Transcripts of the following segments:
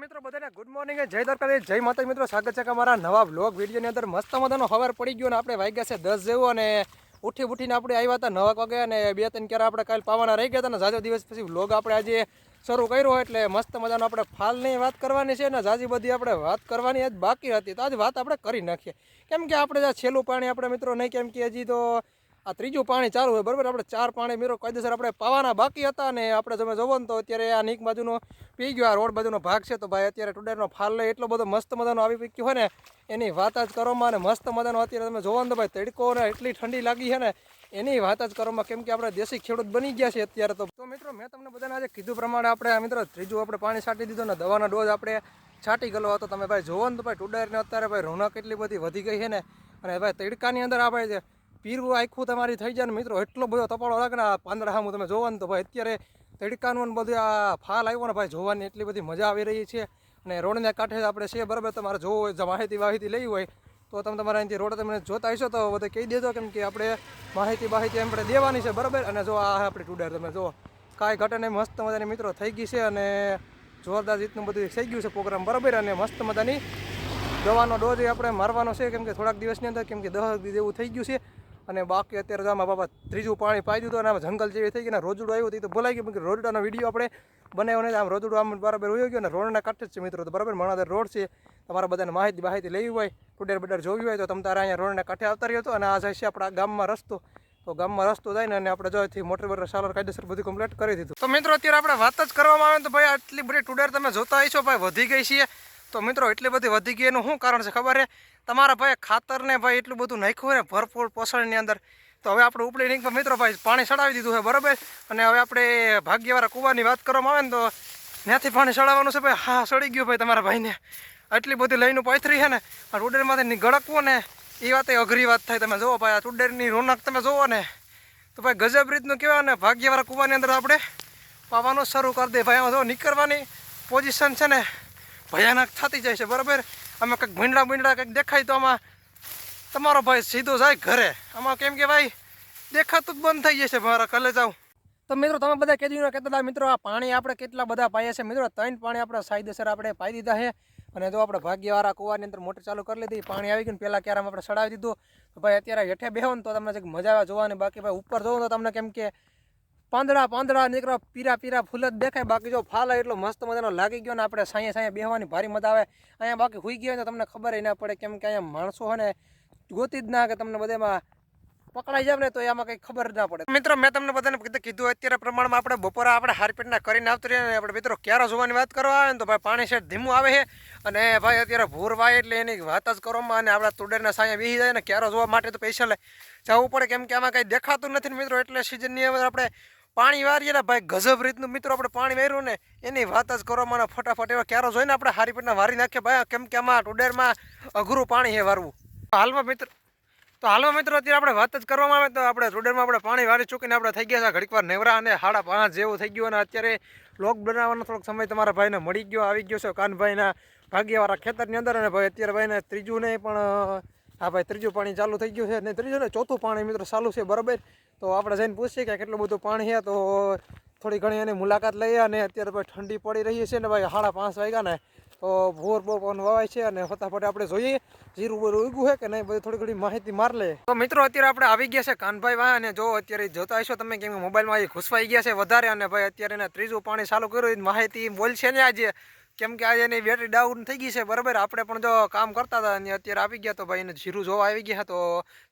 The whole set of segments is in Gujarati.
મિત્રો, બધાને ગુડ મોર્નિંગ જય દરકાર જય માતા મિત્રો, સ્વાગત છે અમારા નવા બ્લોગ વિડીયોની અંદર. મસ્ત મજાનો હવાર પડી ગયો ને આપણે વાગ્યા છે દસ જેવું અને ઉઠી ઉઠીને આપણે આવ્યા હતા નવા વાગે અને બે ત્રણ ક્યારે આપણે કાલ પાવાના રહી ગયા હતા ને ઝાઝો દિવસ પછી બ્લોગ આપણે આજે શરૂ કર્યો એટલે મસ્ત મજાનો આપણે ફાલની વાત કરવાની છે ને ઝાઝી બધી આપણે વાત કરવાની આજ બાકી હતી. તો આજ વાત આપણે કરી નાખીએ. કેમ કે આપણે છેલ્લું પાણી આપણે મિત્રો નહીં, કેમ કે હજી તો આ ત્રીજું પાણી ચાલુ હોય, બરાબર? આપણે ચાર પાણી મિત્રો કાયદેસર આપણે પાવાના બાકી હતા અને આપણે તમે જોવો ને તો અત્યારે આ નીક બાજુનો પી ગયો, આ રોડ બાજુનો ભાગ છે. તો ભાઈ અત્યારે ટુડેરનો ફાલ લઈ એટલો બધો મસ્ત મજાનો આવી પીક્યો હોય ને, એની વાત જ કરવામાં અને મસ્ત મજાનો અત્યારે તમે જોવો ને તો ભાઈ તડકો ને એટલી ઠંડી લાગી છે ને, એની વાત જ કરવામાં કેમ કે આપણે દેશી ખેડૂત બની ગયા છે અત્યારે તો. મિત્રો, મેં તમને બધાને આજે કીધું પ્રમાણે આપણે મિત્રો ત્રીજું આપણે પાણી છાંટી દીધું ને દવાનો ડોઝ આપણે છાંટી ગયેલો હતો. તમે ભાઈ જોવો ને તો ભાઈ ટુડેરને અત્યારે ભાઈ રોનક એટલી બધી વધી ગઈ છે ને, અને ભાઈ તડકાની અંદર આપણે જે પીરવું આખું તમારી થઈ જાય ને મિત્રો, એટલો બધો તપાળો લાગે ને આ તમે જોવો ને તો ભાઈ અત્યારે તડકાનું બધું આ ફાલ આવ્યો ને ભાઈ જોવાની એટલી બધી મજા આવી રહી છે. અને રોડને કાંઠે આપણે છે બરાબર, તમારે જોવું હોય માહિતી વાહિતી લેવી હોય, તો તમે તમારા અહીંથી રોડ તમે જોતા હશો તો બધે કહી દેજો કેમ કે આપણે માહિતી માહિતી આપણે દેવાની છે, બરાબર? અને જો આ આપણી ટુડર તમે જો, કાંઈ ઘટે મસ્ત મજાની મિત્રો થઈ ગઈ છે અને જોરદાર રીતનું બધું થઈ ગયું છે પ્રોગ્રામ, બરાબર? અને મસ્ત મજાની દવાનો ડોઝ આપણે મારવાનો છે, કેમ કે થોડાક દિવસની અંદર, કેમ કે દસ જેવું થઈ ગયું છે. અને બાકી અત્યારે તો આમાં બાબા ત્રીજું પાણી પાઈ દીધું અને આમાં જંગલ જેવી થઈ ગઈ ને રોજડું આવ્યું હતું તો ભૂલાઈ ગયું કે રોજડાનો વીડિયો આપણે બનાવ્યો નહીં આમ રોજડું આમ બરાબર હોઈ ગયો ને રોડના કાંઠે જ છે મિત્રો, તો બરાબર મણાદર રોડ છે. તમારા બધાને માહિતી માહિતી લેવી હોય ટુડેર બડેર જોવી હોય તો તમે તારા અહીંયા રોડના કાંઠે આવતા રહ્યો હતો અને આ જાય છે આપણા ગામમાં રસ્તો. તો ગામમાં રસ્તો જાય ને અને આપણે જોઈથી મોટર બોટર સાલર કાયદેસર બધું કમ્પ્લીટ કરી દીધું. તો મિત્રો અત્યારે આપણે વાત જ કરવામાં આવે તો ભાઈ આટલી બધી ટુડેર તમે જોતા છો ભાઈ વધી ગઈ છે તો મિત્રો, એટલી બધી વધી ગઈ એનું શું કારણ છે ખબર છે? તમારા ભાઈ ખાતરને ભાઈ એટલું બધું નાખ્યું ને, ભરપૂર પોષણની અંદર. તો હવે આપણે ઉપલી લિંકમાં મિત્રો ભાઈ, પાણી ચડાવી દીધું છે, બરાબર? અને હવે આપણે ભાગ્યવાળા કૂવાની વાત કરવામાં આવે ને તો ત્યાંથી પાણી ચડાવવાનું છે ભાઈ. હા સડી ગયું ભાઈ તમારા ભાઈને. આટલી બધી લઈને પાથરી છે ને આ ટુડેરમાંથી ગળકવું ને એ વાતે અઘરી વાત થાય. તમે જુઓ ભાઈ, આ ટુડેરની રોનક તમે જુઓ ને. તો ભાઈ, ગજબ રીતનું કહેવાય ને, ભાગ્યવાળા કૂવાની અંદર આપણે પાવાનું શરૂ કરી દે. ભાઈ, આમાં જો નીકળવાની પોઝિશન છે ને, ભયાનક થતી જાય છે, બરાબર? આમાં કંઈક ભીંડા ભીંડા કંઈક દેખાય તો આમાં તમારો ભાઈ સીધો જાય ઘરે. આમાં કેમ કે ભાઈ, દેખાતું જ બંધ થઈ જશે મારા કલે જાઉં. તો મિત્રો, તમે બધા ને, કહેતા હતા, મિત્રો, આ પાણી આપણે કેટલા બધા પાયા છે? મિત્રો, ત્રણ પાણી આપણે સાયદેસર આપણે પાઈ દીધા છે. અને જો આપણે ભાગ્યવાળા કુવાની અંદર મોટર ચાલુ કરી લીધી, પાણી આવી ગયું પહેલાં ક્યારે આપણે સડાવી દીધું. તો ભાઈ, અત્યારે હેઠે બેહો તો તમને મજા આવે, જોવાની. બાકી ભાઈ, ઉપર જોવો તો તમને કેમ કે પાંદડા પાંદડા, નીકળો, પીરા પીરા, ફૂલ જ દેખાય. બાકી જો ફાલ એટલો મસ્ત મજાનો લાગી ગયો ને આપણે સાંયે સાંયે બેહવાની ભારી મજા આવે. અહીંયા બાકી હોઈ ગયો તો તમને ખબર ના પડે કેમ કે અહીંયા માણસો હોય ને ગોતી જ ના કે તમને બધામાં પકડાઈ જાવ ને તો એમાં કંઈ ખબર ના પડે. મિત્રો, મેં તમને બધાને કીધું અત્યારે પ્રમાણમાં આપણે બપોરે આપણે હારપેટના કરીને આવતું રહીએ આપણે મિત્રો ક્યારે જોવાની વાત કરવા આવે ને તો ભાઈ પાણી શેઠ ધીમું આવે છે. અને ભાઈ અત્યારે ભૂર વાય એટલે એની વાત જ કરવામાં અને આપણા તુડેરના સાયા બેસી જાય ને ક્યારે જોવા માટે તો પૈસા લે. જવું પડે કેમ કે આમાં કંઈ દેખાતું નથી મિત્રો, એટલે સિઝનની અંદર આપણે પાણી વારીએ ને ભાઈ ગજબ રીતનું. મિત્રો, આપણે પાણી વાર્યું ને, એની વાત જ કરવામાં ફટાફટ એવા ક્યારો જોઈને આપણે હારી પેટના વારી નાખીએ. ભાઈ કેમ કે આમાં ટુડેરમાં અઘરું પાણી છે વારવું. હાલમાં મિત્ર, તો હાલમાં મિત્રો, અત્યારે આપણે વાત જ કરવામાં આવે તો આપણે ટુડેરમાં આપણે પાણી વારી ચૂકીને આપણે થઈ ગયા છે. ઘડીક વાર નેવરા અને સાડા પાંચ જેવું થઈ ગયું અને અત્યારે લોક બનાવવાનો થોડોક સમય તમારા ભાઈને મળી ગયો, આવી ગયો છે. કાનભાઈના ભાગ્યવાળા ખેતરની અંદર અને ભાઈ અત્યારે ભાઈને ત્રીજું નહીં, પણ હા ભાઈ, ત્રીજું પાણી ચાલુ થઈ ગયું છે ને ત્રીજું ને ચોથું પાણી મિત્રો ચાલુ છે, બરાબર? તો આપણે જઈને પૂછીએ કે કેટલું બધું પાણી છે, તો થોડી ઘણી એની મુલાકાત લઈએ અને અત્યારે ભાઈ ઠંડી પડી રહી છે ને ભાઈ, સાડા પાંચ વાગ્યા ને, તો ભોર બહુ પણ વવાય છે અને ફટાફટ આપણે જોઈએ જીરું બોરું ઉગ્યું છે કે નહીં, બધી થોડી ઘણી માહિતી માર લે તો મિત્રો અત્યારે આપણે આવી ગયા છે કાનભાઈ વાહ, અને જો અત્યારે જોતા હશો તમે કેમ મોબાઈલમાં એ ઘૂસવાઈ ગયા છે વધારે, અને ભાઈ અત્યારે ત્રીજું પાણી ચાલુ કર્યું માહિતી બોલશે ને આજે. કેમ કે આજે એની બેટરી ડાઉન થઈ ગઈ છે, બરાબર? આપણે પણ જો કામ કરતા હતા અને અત્યારે આવી ગયા તો ભાઈ એને જીરું જોવા આવી ગયા તો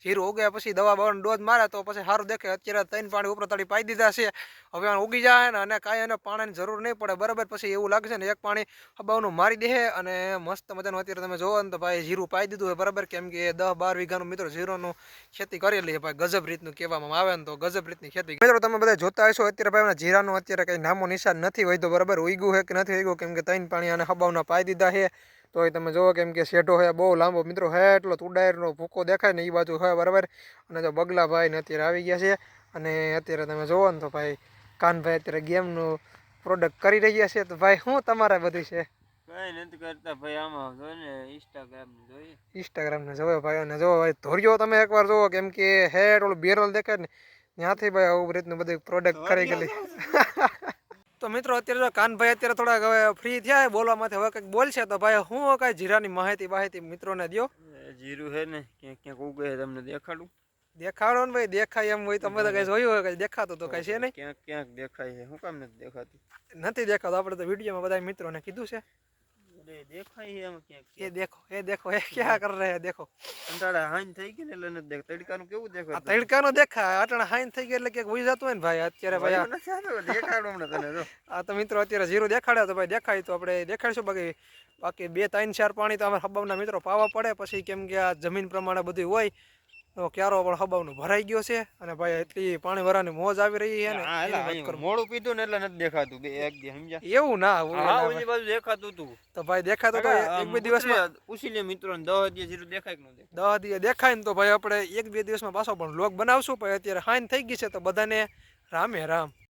જીરું ઉગ્યા પછી દવા બવાનો ડોઝ મારે તો પછી સારું દેખે અત્યારે ત્રણ પાણી ઉપર તળી પાઈ દીધા છે. હવે ઉગી જાય ને અને કાંઈ એને પાણીની જરૂર નહીં પડે, બરાબર? પછી એવું લાગશે ને એક પાણી હબાવનું મારી દે અને મસ્ત મજાનું અત્યારે તમે જોવો ને તો ભાઈ જીરું પાઈ દીધું હોય બરાબર? કેમ કે દસ બાર વીઘાનું મિત્રો જીરોનું ખેતી કરેલી છે ભાઈ, ગજબ રીતનું કહેવામાં આવે ને તો ગજબ રીતની ખેતી મિત્રો, તમે બધા જોતા હશો, અત્યારે ભાઈ જીરાનું અત્યારે કંઈ નામો નિશાન નથી હોય તો બરાબર? ઉગ્યું છે કે નથી ઉગ્યું? કેમ કે ત્રણ પાણી અને હબાવના પાઈ દીધા છે. તો એ તમે જુઓ કેમ કે શેઢો હોય બહુ લાંબો મિત્રો હે એટલો તુડાયરનો ભૂકો દેખાય ને એ બાજુ હોય બરાબર. અને જો બગલાભાઈ ને અત્યારે આવી ગયા છે અને અત્યારે તમે જુઓ ને તો ભાઈ કાનભાઈ અત્યારે ગેમનું પ્રોડક્ટ કરી રહ્યા છે. તો ભાઈ શું તમારે બધું છે? કઈ નથી કરતા ભાઈ આમાં જો ને ઇન્સ્ટાગ્રામ જોઈએ. ઇન્સ્ટાગ્રામ ને જોયો ભાઈ અને જો ભાઈ ધોર્યો તમે એકવાર જોવો કેમ કે હેડ ઓલું બેરલ દેખાય ને ત્યાંથી ભાઈ આવું રીતનું બધું પ્રોડક્ટ કરી ગયેલી. તો મિત્રો અત્યારે જો કાનભાઈ અત્યારે થોડાક હવે ફ્રી થયા બોલવામાંથી હવે કંઈક બોલશે તો ભાઈ હું કાંઈ જીરાની માહિતી માહિતી મિત્રોને દો જીરું છે ને ક્યાંક ક્યાંક ઉગે તમને દેખાડું? દેખાડો ને ભાઈ દેખાય એમ હોય તમે તો કઈ જોયું હોય કઈ દેખાતું તો કઈ છે નહીં. ક્યાંક ક્યાંક દેખાય છે હું કામ નથી દેખાતું? નથી દેખાતું આપણે તો વિડીયોમાં બધા મિત્રોને કીધું છે. દેખાય છે એમાં ક્યાંક એ દેખો એ દેખો એ ક્યાં કર રહે દેખો. કંટાળા હાઈન થઈ ગઈ ને એટલે દેખ તડકાનું કેવું આ દેખાતું તડકાનો દેખાય અટાણે હાઈન થઈ ગઈ એટલે ક્યાંક જતું હોય ને ભાઈ અત્યારે ભાઈ આ- નથી આવતું, દેખાડું હમણાં તને જો. આ તો મિત્રો અત્યારે જીરો દેખાડ્યા તો ભાઈ દેખાય તો આપણે દેખાડશું બાકી બાકી બે ત્રણ ચાર પાણી તો અમે હબાવના મિત્રો પાવા પડે પછી કેમ કે આ જમીન પ્રમાણે બધું હોય તો ક્યારો પણ હબાવનો ભરાઈ ગયો છે અને ભાઈ એટલી પાણી ભરાની મોજ આવી રહી છે ને. મોડું પીધું ને એટલે નથી દેખાતું. બે એક દી સમજ્યા? એવું ના ઓલી બાજુ દેખાતું હતું તો ભાઈ દેખાતું તો એક બે દિવસમાં પૂછી લે મિત્રો ને દસ દી જીરું દેખાય કે ન દેખાય. દહ દિવસ દેખાય ને તો ભાઈ આપણે એક બે દિવસમાં પાછો પણ લોક બનાવશું. પણ અત્યારે હાઈન થઈ ગઈ છે તો બધાને રામે રામ.